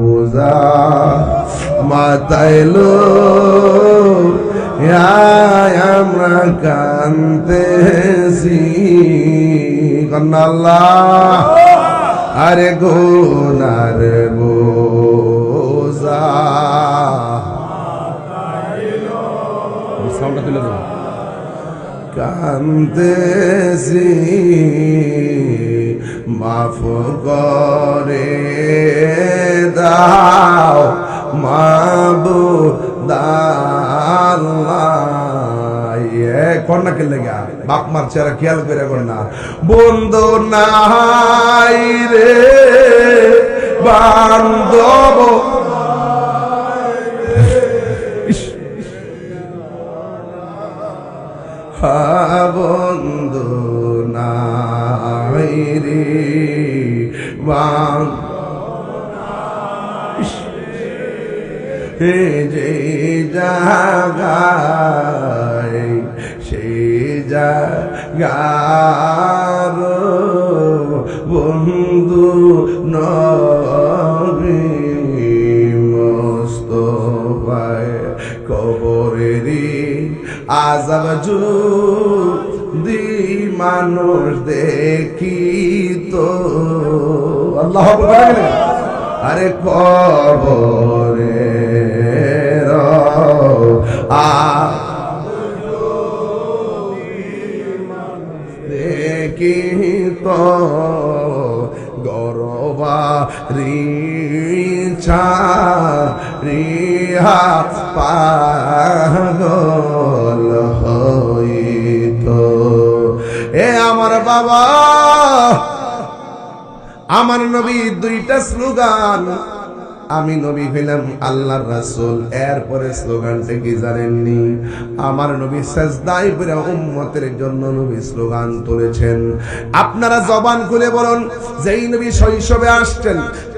বোঝা মাতাইলো আমরা কান্তেছি কন্নাল্লাহ আরে গোনার বোঝা। সাউন্ডটা তুলে দেবো কান্তেছি মাফ করে। মাবু কন্যা কে লেগা? বাপ মার চেহারা খেয়াল করে কন্যা বন্ধু নাই রে, বান্ধব বন্ধু নাই রে বাং যে জাগায়, সে জাগার বন্ধু নবী মোস্তফায় কবরেরই আজাব দি মানুষ দেখি তো আল্লাহ। আরে কবরে দেখি তো গরবা রিছা রিহা পাগল হইত। এ আমার বাবা আমার নবী দুইটা স্লোগান আমি নবী হইলাম আল্লাহর রাসূল। এরপরে স্লোগানটা কি জানেননি? আমার নবী সাজদাই করে উম্মতের জন্য নবী স্লোগান তুলেছেন। আপনারা জবান খুলে বলুন, যেই নবী শৈশবে আসছেন,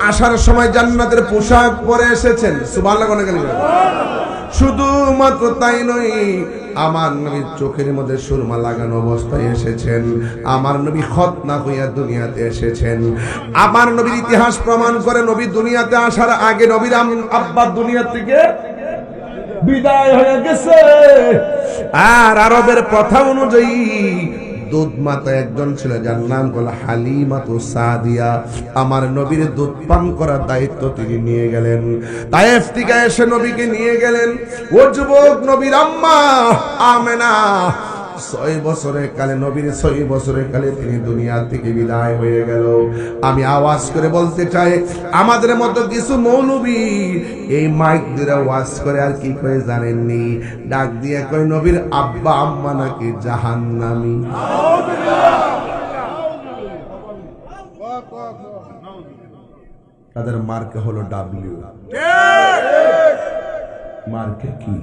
আসার সময় জান্নাতের পোশাক পরে এসেছেন। সুবহানাল্লাহ কোন? গেলেন শুধুমাত্র তাই নয়, আমার নবীর চোখের মধ্যে সুরমা লাগানো অবস্থায় এসেছেন। আমার নবী খতনা হইয়া দুনিয়াতে এসেছেন। আমার নবীর ইতিহাস প্রমাণ করে নবী দুনিয়াতে আসার আগে নবীর আব্বা দুনিয়া থেকে বিদায় হয়ে গেছে। আর আরবের প্রথা অনুযায়ী দুধ মাতা একজন ছিল, যার নাম হলো হালিমাতু সাদিয়া। আমার নবীর দুধ পান করার দায়িত্ব তিনি নিয়ে গেলেন। তায়েফ থেকে এসে নবীকে নিয়ে গেলেন। ও যুবক নবীর আম্মা, আমেনা ছয় বছরের কালে নবীর ছয় বছরের কালে তিনি দুনিয়া থেকে বিদায় হয়ে গেল। আমি আওয়াজ করে বলতে চাই আমাদের মতো কিছু মৌলবী এই মাইক দিয়ে ওয়াজ করে আর কি করে জানেননি? ডাক দিয়ে কয় নবীর আব্বা আম্মা নাকি জাহান্নামি? তাদের মার্কে হলো ডাব্লিউ মার্কে কি?